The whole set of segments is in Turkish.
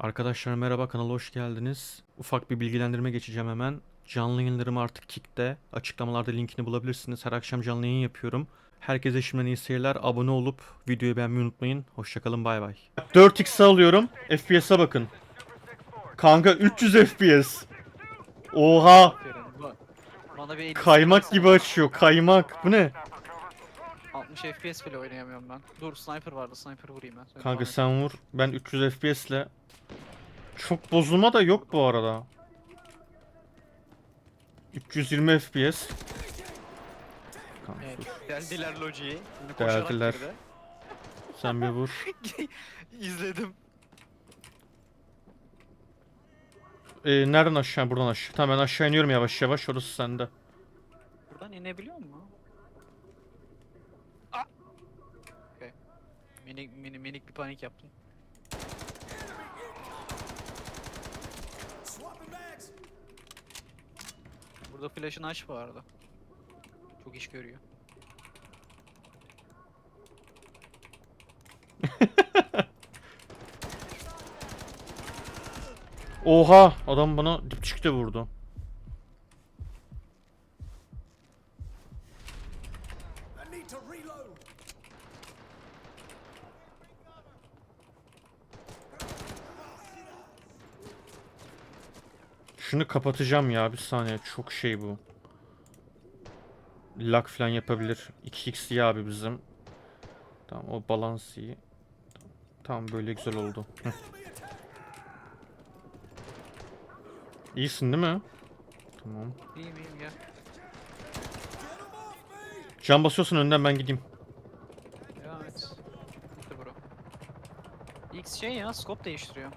Arkadaşlar merhaba kanala hoş geldiniz. Ufak bir bilgilendirme geçeceğim hemen. Canlı yayınlarım artık Kick'te. Açıklamalarda linkini bulabilirsiniz. Her akşam canlı yayın yapıyorum. Herkese şimdiden iyi seyirler. Abone olup videoyu beğenmeyi unutmayın. Hoşçakalın bay bay. 4x alıyorum. FPS'e bakın. Kanka 300 FPS. Oha. Aferin. Ba- Bana bir 50 Kaymak gibi açıyor. Kaymak. Bu ne? 60 FPS bile oynayamıyorum ben. Dur sniper vardı sniper vurayım ben. Sonra Kanka sen vur. Ben 300 FPS'le. Çok bozulma da yok bu arada. 320 FPS. Kanka. Evet, deldiler lojiyi. Şimdi koşarak Deldiler. girdi. Sen bir vur. İzledim. Ee, nereden aşağı? Buradan aşağı. Tamam ben aşağı iniyorum yavaş yavaş. Orası sende. Buradan inebiliyor mu? Minik, mini, minik bir panik yaptım. Burada flash'ını aç bu arada. Çok iş görüyor. Oha! Adam bana dipçikte vurdu. Şunu kapatacağım ya. Bir saniye. Çok şey bu. Lag falan yapabilir. 2x ya abi bizim. Tamam o balans iyi. Tamam böyle güzel oldu. İyisin değil mi? Tamam. İyiyim iyiyim ya. Can basıyorsun önden ben gideyim. Devam et. Bro. X şey ya scope değiştiriyor.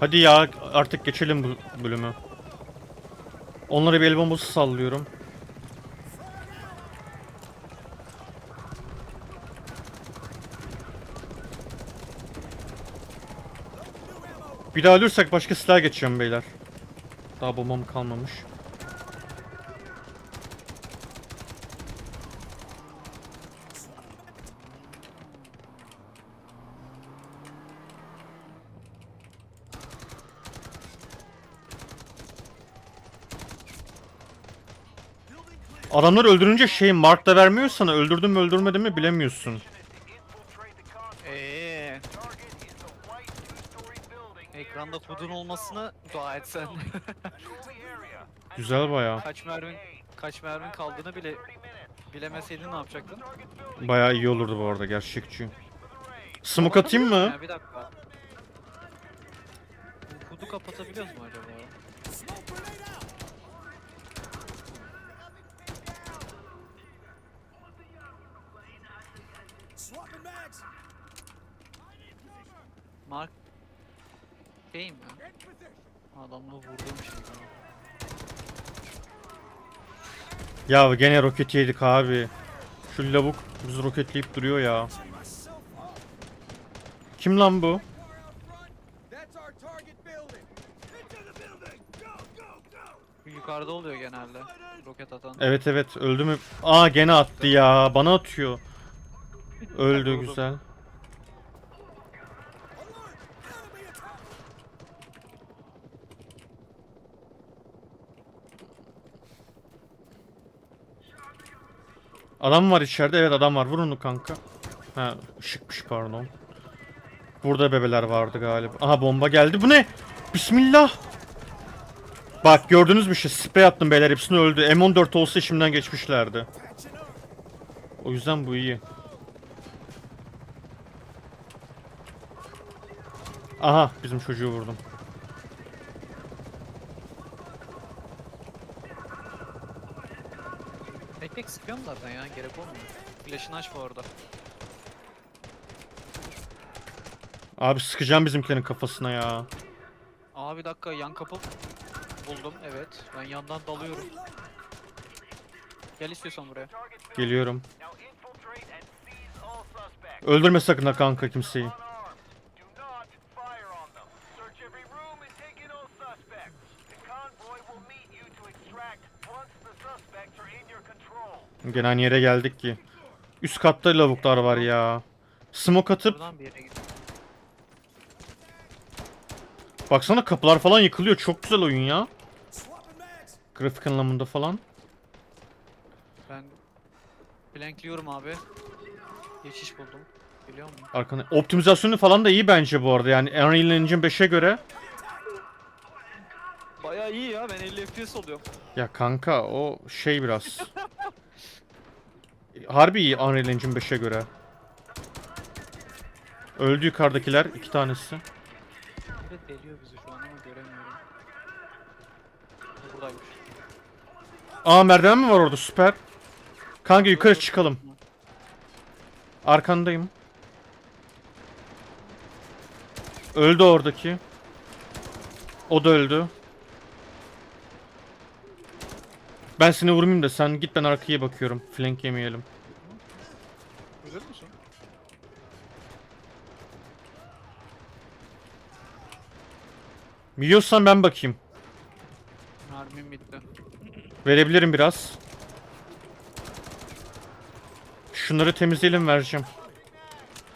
Hadi ya artık geçelim bu bölümü. Onlara bir el bombası sallıyorum. Bir daha ölürsek başka silah geçeceğim beyler. Daha bombam kalmamış. Adamları öldürünce şey mark da vermiyor sana. Öldürdün mü öldürmedin mi bilemiyorsun. Eee. Ekranda kodun olmasına dua et sen. Güzel baya. kaç mermin kaç mermin kaldığını bile bilemeseydin ne yapacaktın? Baya iyi olurdu bu arada gerçekçi. Smoke atayım mı? Ya bir dakika. Bu Kodu kapatabiliyoruz mu acaba? Şey mi? Adamla şey. galiba. Ya gene roket yedik abi. Şu lavuk bizi roketleyip duruyor ya. Kim lan bu? Yukarıda oluyor genelde. Roket atan. Evet evet öldü mü? Aa gene attı ya. Bana atıyor. Öldü Vurdum. güzel. Adam var içeride. Evet adam var. Vur onu kanka. Ha ışıkmış pardon. Burada bebeler vardı galiba. Aha bomba geldi. Bu ne? Bismillah. Bak gördünüz mü şey sprey attım beyler hepsini öldü. M14 olsa işimden geçmişlerdi. O yüzden bu iyi. Aha bizim çocuğu vurdum. Tek tek sıkıyorum zaten ya gerek olmuyor. Flash'ını aç bu arada. Abi sıkacağım bizimkilerin kafasına ya. Aa bir dakika yan kapı buldum evet. Ben yandan dalıyorum. Gel istiyorsan buraya. Geliyorum. Öldürme sakın ha kanka kimseyi. Gene aynı yere geldik ki. Üst katta lavuklar var ya. Smoke atıp baksana kapılar falan yıkılıyor. Çok güzel oyun ya. Grafik anlamında falan. Ben flankliyorum abi. Geçiş buldum. Biliyor musun? Arkana optimizasyonu falan da iyi bence bu arada. Yani Unreal Engine 5'e göre Bayağı iyi ya ben 50 FPS oluyorum. ya kanka o şey biraz. Harbi iyi Unreal Engine 5'e göre. Öldü yukarıdakiler iki tanesi. Biri deliyor bizi şu an ama göremiyorum. Buradaymış. Aa merdiven mi var orada süper. Kanka yukarı çıkalım. Arkandayım. Öldü oradaki. O da öldü. Ben seni vurmayayım da sen git ben arkaya bakıyorum. Flank yemeyelim. Güzel misin? Biliyorsan ben bakayım. Mermim bitti. Verebilirim biraz. Şunları temizleyelim vereceğim.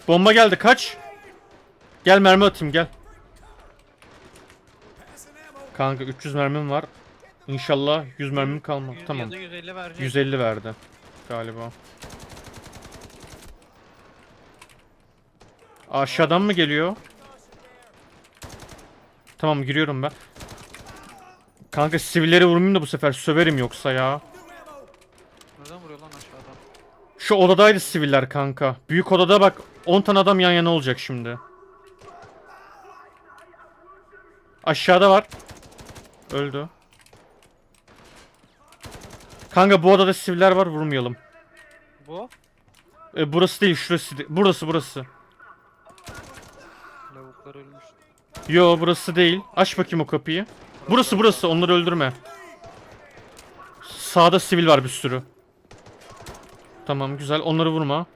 Bomba geldi kaç. Gel mermi atayım gel. Kanka 300 mermim var. İnşallah 100 mermim kalmaz. 100 Tamam. Ya da 150 verecek. 150 verdi galiba. Aşağıdan mı geliyor? Tamam giriyorum ben. Kanka sivilleri vurmayayım da bu sefer söverim yoksa ya. Nereden vuruyor lan aşağıdan? Şu odadaydı siviller kanka. Büyük odada bak 10 tane adam yan yana olacak şimdi. Aşağıda var. Öldü. Kanka bu odada siviller var vurmayalım. Bu? E, burası değil şurası. de- Burası burası. Lavuklar ölmüş. Yo burası değil. Aç bakayım o kapıyı. Burası burası onları öldürme. Sağda sivil var bir sürü. Tamam güzel onları vurma.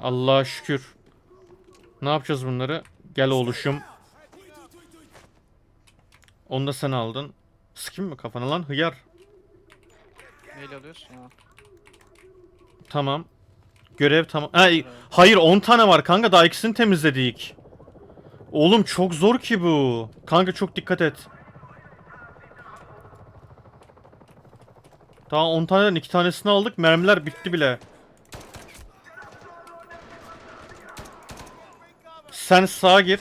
Allah'a şükür. Ne yapacağız bunları? Gel oluşum. Onu da sen aldın. Sıkayım mı kafana lan hıyar. Neyle alıyorsun? Tamam. Görev tamam. Ha, hayır 10 tane var kanka daha ikisini temizledik. Oğlum çok zor ki bu. Kanka çok dikkat et. Daha 10 taneden 2 tanesini aldık. Mermiler bitti bile. Sen sağa gir.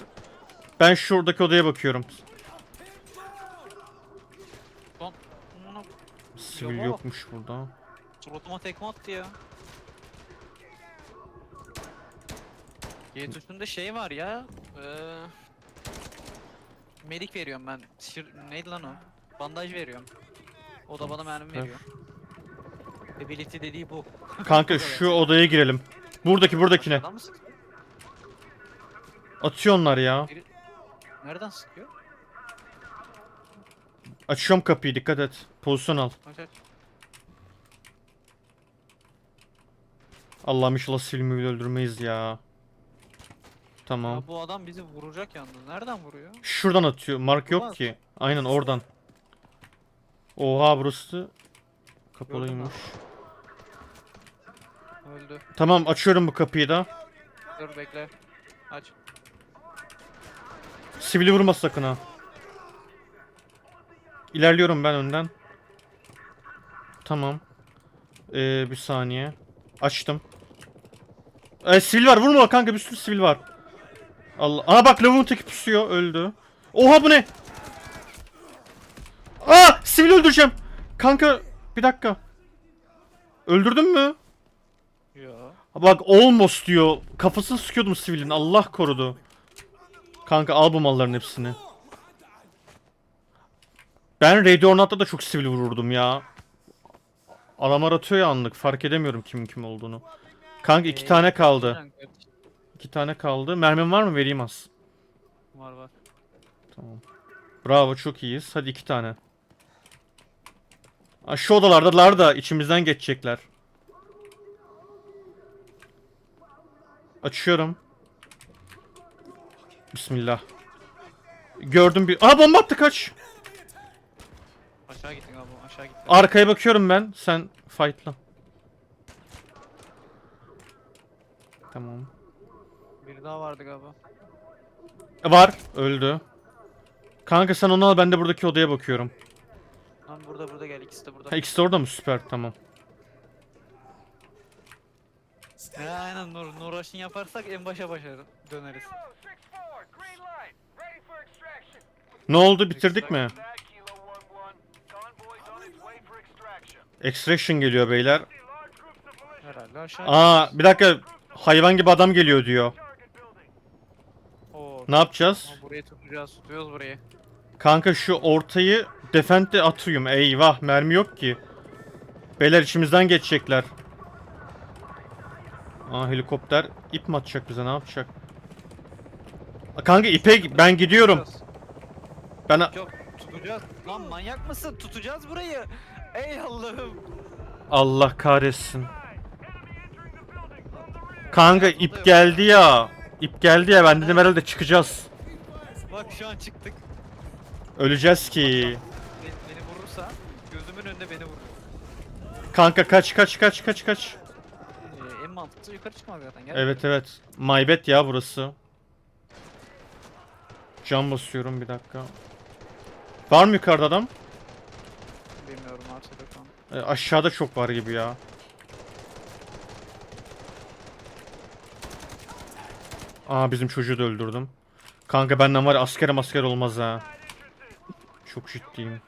Ben şuradaki odaya bakıyorum. Lan. Amına Sivil Yok. Yokmuş burada. Suratıma tekme attı ya. G tuşunda şey var ya. Eee Medik veriyorum ben. Şir neydi lan o? Bandaj veriyorum. O da bana mermi veriyor. Ability dediği bu. Kanka şu odaya girelim. Buradaki buradakine. Aşağıdan mı sıkıyor? Atıyor onlar ya. Nereden sıkıyor? Açıyorum kapıyı dikkat et. Pozisyon al. Aç aç. Allah'ım inşallah silmi öldürmeyiz ya. Tamam. Ya bu adam bizi vuracak yalnız. Nereden vuruyor? Şuradan atıyor. Mark yok Ulan. ki. Aynen oradan. Oha burası kapalıymış. Öldü. Tamam açıyorum bu kapıyı da. Dur bekle. Aç. Sivili vurma sakın ha. İlerliyorum ben önden. Tamam. Ee, bir saniye. Açtım. Ee, sivil var vurma kanka bir sürü sivil var. Allah. Aa bak lavuğun teki pusuyor öldü. Oha bu ne? Aa sivil öldüreceğim. Kanka bir dakika. Öldürdün mü? Ya. Bak almost diyor. Kafasını sıkıyordum sivilin. Allah korudu. Kanka al bu malların hepsini. Ben Radio or Not'ta da çok sivil vururdum ya. Adamlar atıyor ya anlık. Fark edemiyorum kimin kim olduğunu. Kanka iki Ee, tane kaldı. İki tane kaldı. Mermin var mı? Vereyim az. Var var. Tamam. Bravo çok iyiyiz. Hadi iki tane. Aa, şu odalardalar da içimizden geçecekler. Açıyorum. Bismillah. Gördüm bir... Aa bomba attı kaç. Aşağı gittin abi aşağı gittin. Arkaya bakıyorum ben. Sen fightla. Tamam. Biri daha vardı galiba. Var. Öldü. Kanka sen onu al ben de buradaki odaya bakıyorum. Lan burada burada gel ikisi de burada. Ha ikisi de orada mı? Süper tamam. He aynen Nur, Nur Rush'ın yaparsak en başa başa döneriz. Ne oldu bitirdik mi? Extraction geliyor beyler. Herhalde aşağı Aa bir dakika hayvan gibi adam geliyor diyor. Oo, Ne yapacağız? ama burayı tutacağız, tutuyoruz burayı. Kanka şu ortayı defende atıyorum. Eyvah mermi yok ki. Beyler içimizden geçecekler. Aa helikopter ip mi atacak bize ne yapacak? Aa, Kanka ipe ben gidiyorum. Tutacağız. Ben Yok tutacağız. Lan manyak mısın? Tutacağız burayı. Ey Allah'ım. Allah kahretsin. Kanka ip geldi ya. İp geldi ya ben dedim herhalde çıkacağız. Bak şu an çıktık. Öleceğiz ki. Beni, beni vurursa gözümün önünde beni vurur. Kanka kaç kaç kaç kaç kaç. Ee, en mantıklı yukarı çıkmak zaten. Gel. Evet evet. Maybet ya burası. Cam basıyorum bir dakika. Var mı yukarıda adam? Bilmiyorum artık. E, aşağıda çok var gibi ya. Aa bizim çocuğu da öldürdüm. Kanka benden var asker asker olmaz ha. Çok ciddiyim.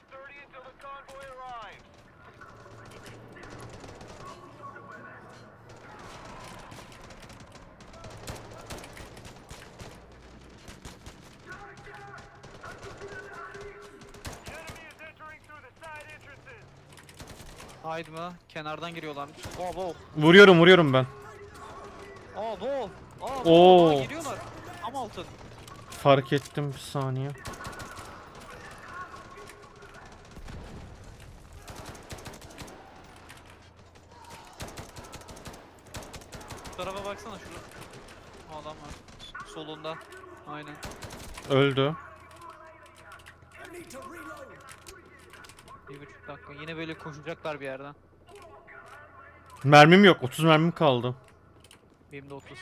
Haydi mı? Kenardan giriyorlarmış. Aa bol. Vuruyorum vuruyorum ben. Aa bol. Aa Oo. Aa. Tam altın. Fark ettim bir saniye. Bu tarafa baksana şurada. Adam var. Solunda. Aynen. Öldü. Bir buçuk dakika. Yine böyle koşacaklar bir yerden. Mermim yok. 30 mermim kaldı. Benim de 30.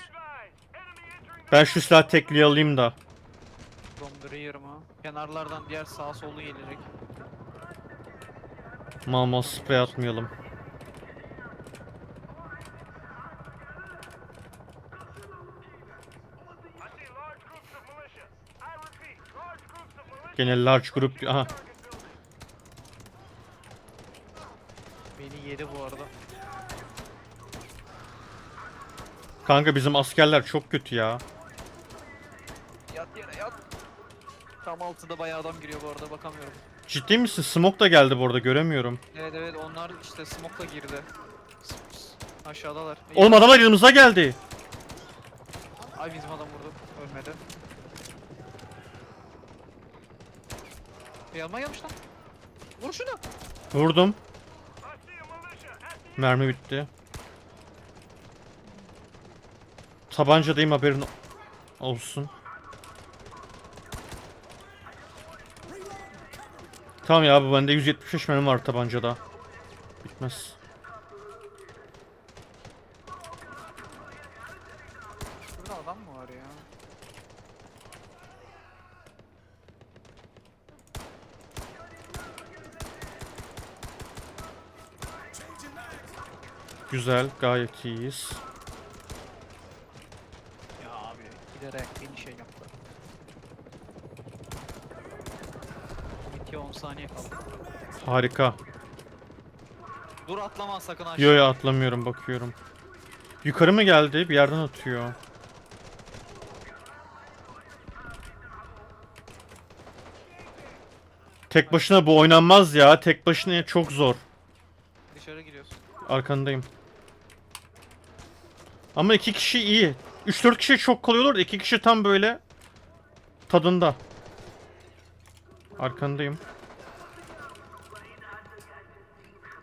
Ben şu silahı tekliğe alayım da. Donduruyorum ha. Kenarlardan diğer sağ solu gelecek. Mal mal sprey atmayalım. Gene large grup aha Beni yedi bu arada. kanka bizim askerler çok kötü ya. Tam altında bayağı adam giriyor bu arada bakamıyorum. Ciddi misin? Smoke da geldi bu arada göremiyorum. Evet evet onlar işte smoke'la girdi. Aşağıdalar. Oğlum adamlar yanımıza geldi. Ay bizim adam vurdu. Ölmedi. Yanıma gelmiş lan. Vur şunu. Vurdum. Mermi bitti. Tabancadayım haberin olsun. Tamam ya bu bende 175 mermi var tabancada. Bitmez. Şurada adam mı var ya? Güzel, gayet iyiyiz. Ya abi giderek beni şey yaptı. Bitiyor 10 saniye kaldı. Harika. Dur atlama sakın aşağı. Yo yo atlamıyorum bakıyorum. Yukarı mı geldi? Bir yerden atıyor. Tek başına bu oynanmaz ya. Tek başına çok zor. Dışarı giriyorsun. Arkandayım. Ama iki kişi iyi. 3-4 kişi çok kolay olur da iki kişi tam böyle tadında. Arkandayım.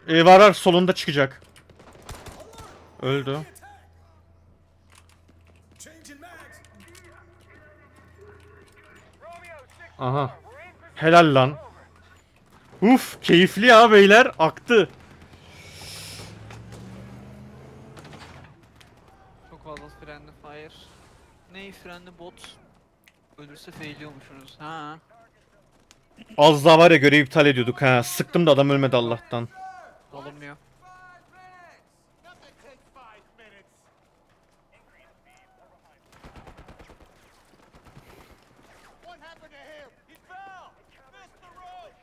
Ee, var var solunda çıkacak. Öldü. Aha. Helal lan. Uf keyifli ya beyler aktı. Çok fazla frendi. ne frenli bot ölürse failiyormuşsunuz. Ha. Az daha var ya görev iptal ediyorduk ha. Sıktım da adam ölmedi Allah'tan. Alınmıyor. What happened to him? He fell. Missed the rope.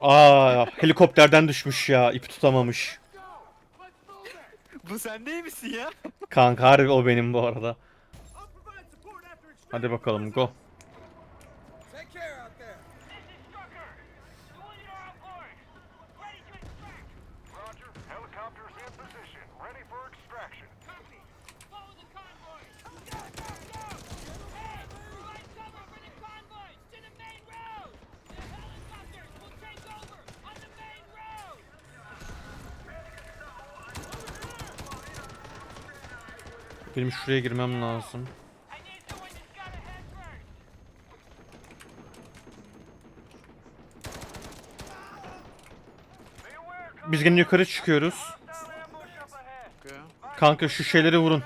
Aa helikopterden düşmüş ya. ipi tutamamış. Bu sen değil misin ya? Kanka harbi o benim bu arada. Hadi bakalım go. Benim şuraya girmem lazım. Biz gene yukarı çıkıyoruz. Kanka şu şeyleri vurun.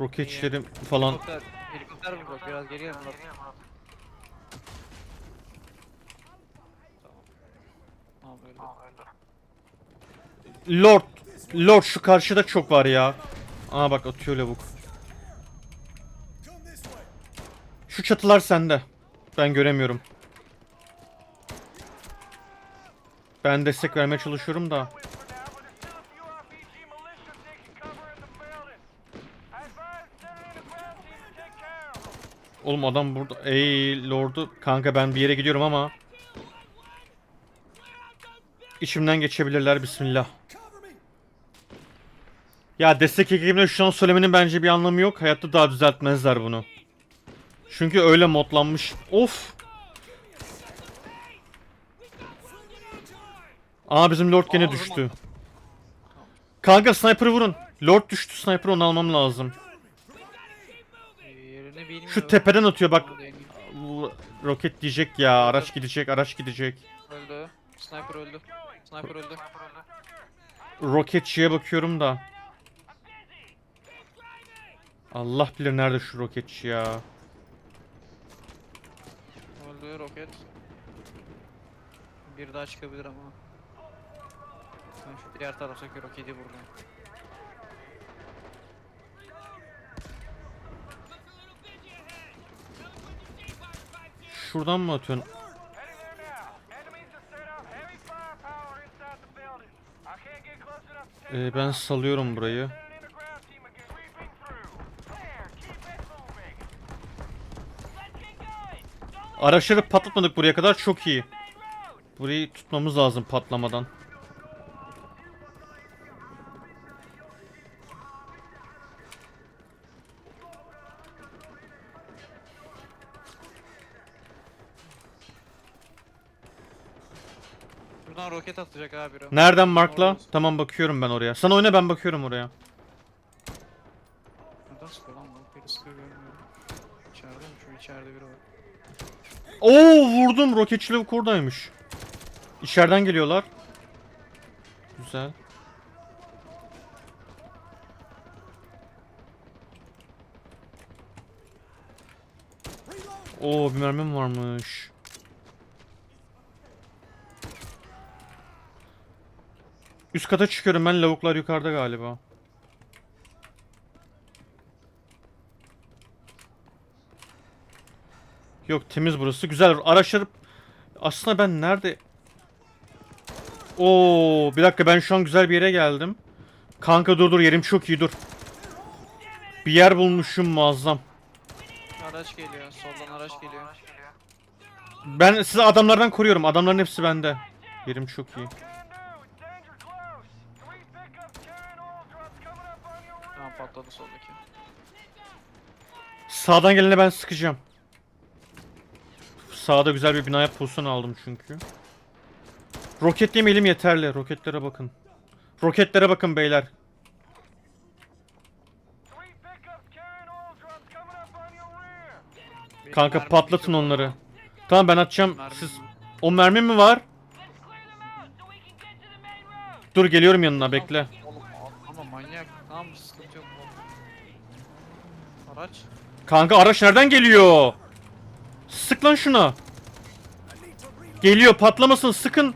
Roketçileri falan. Helikopter. Helikopter mi bak? Biraz geriye mi. Lord. Lord şu karşıda çok var ya. Aa bak atıyor lavuk. Şu çatılar sende. Ben göremiyorum. Ben destek vermeye çalışıyorum da. Oğlum adam burada. Ey Lord'u. Kanka ben bir yere gidiyorum ama. İçimden geçebilirler bismillah. Ya destek ekibine şu an söylemenin bence bir anlamı yok. Hayatta daha düzeltmezler bunu. Çünkü öyle modlanmış. Of. Aa bizim Lord gene düştü. Kanka sniper'ı vurun. Lord düştü sniper onu almam lazım. Şu tepeden atıyor bak. Roket diyecek ya. Araç gidecek, araç gidecek. Öldü. Sniper öldü. Sniper öldü. Roketçiye bakıyorum da. Allah bilir nerede şu roketçi ya. Öldü roket. Bir daha çıkabilir ama. Ben şu diğer taraftaki roketi vurdum. Şuradan mı atıyorsun? Heading there now. Enemies Araçları patlatmadık buraya kadar çok iyi. Burayı tutmamız lazım patlamadan. Buradan roket atacak abi. Nereden markla? Tamam bakıyorum ben oraya. Sen oyna ben bakıyorum oraya. Nereden sıkıyor lan bu? Biri sıkıyor görmüyorum. İçeride mi? Şu içeride biri var. Oo vurdum roketçi lavuk oradaymış. İçeriden geliyorlar. Güzel. Oo bir mermim varmış. Üst kata çıkıyorum ben lavuklar yukarıda galiba. Yok temiz burası. Güzel. Araçları aslında ben nerede Oo, bir dakika ben şu an güzel bir yere geldim. Kanka dur dur yerim çok iyi dur. Bir yer bulmuşum muazzam. Araç geliyor. Soldan araç geliyor. Ben sizi adamlardan koruyorum. Adamların hepsi bende. Yerim çok iyi. Tamam patladı soldaki. Sağdan gelene ben sıkacağım. Sağda güzel bir binaya pozisyon aldım çünkü. Roketlemeyelim yeterli. Roketlere bakın. Roketlere bakın beyler. Kanka patlatın onları. Tamam ben atacağım. Siz o mermi mi var? Dur geliyorum yanına bekle. Ama manyak. Tamam sıkıntı yok. Araç. Kanka araç nereden geliyor? Sık lan şuna. Geliyor patlamasın sıkın.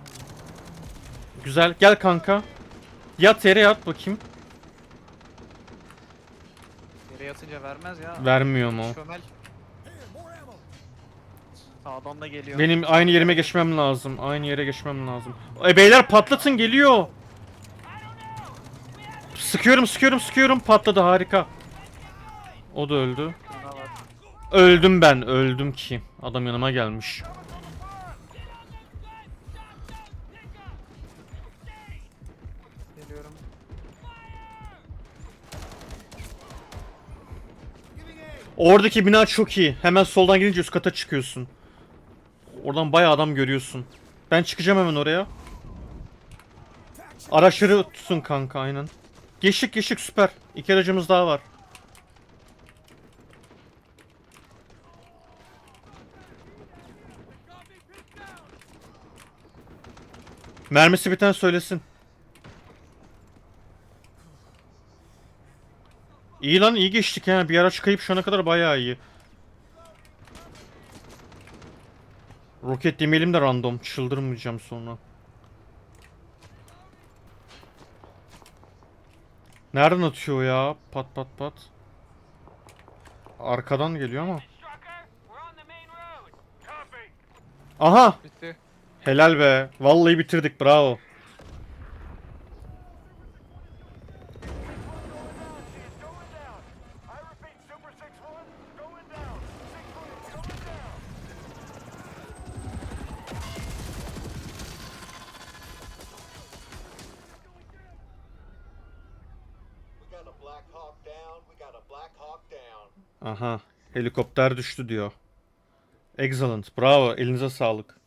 Güzel gel kanka. Yat yere yat bakayım. Yere yatınca vermez ya. Vermiyor mu? Şömel. Sağdan da geliyor. Benim aynı yerime geçmem lazım. Aynı yere geçmem lazım. E beyler patlatın geliyor. Sıkıyorum sıkıyorum sıkıyorum patladı harika. O da öldü. Öldüm ben öldüm ki. Adam yanıma gelmiş. Geliyorum. Oradaki bina çok iyi. Hemen soldan gelince üst kata çıkıyorsun. Oradan bayağı adam görüyorsun. Ben çıkacağım hemen oraya. Araçları tutsun kanka aynen. Geçtik geçtik süper. İki aracımız daha var. Mermisi biten söylesin. İyi lan iyi geçtik ha. Bir araç kayıp şu ana kadar bayağı iyi. Roket demeyelim de random. Çıldırmayacağım sonra. Nereden atıyor ya? Pat pat pat. Arkadan geliyor ama. Aha! Bitti. Helal be. Vallahi bitirdik. Bravo. She's going down. I repeat, Super 6-1, going down. 6-1 is going down. We got a Black Hawk down. We got a Black Hawk down. Aha. Helikopter düştü diyor. Excellent. Bravo. Elinize sağlık.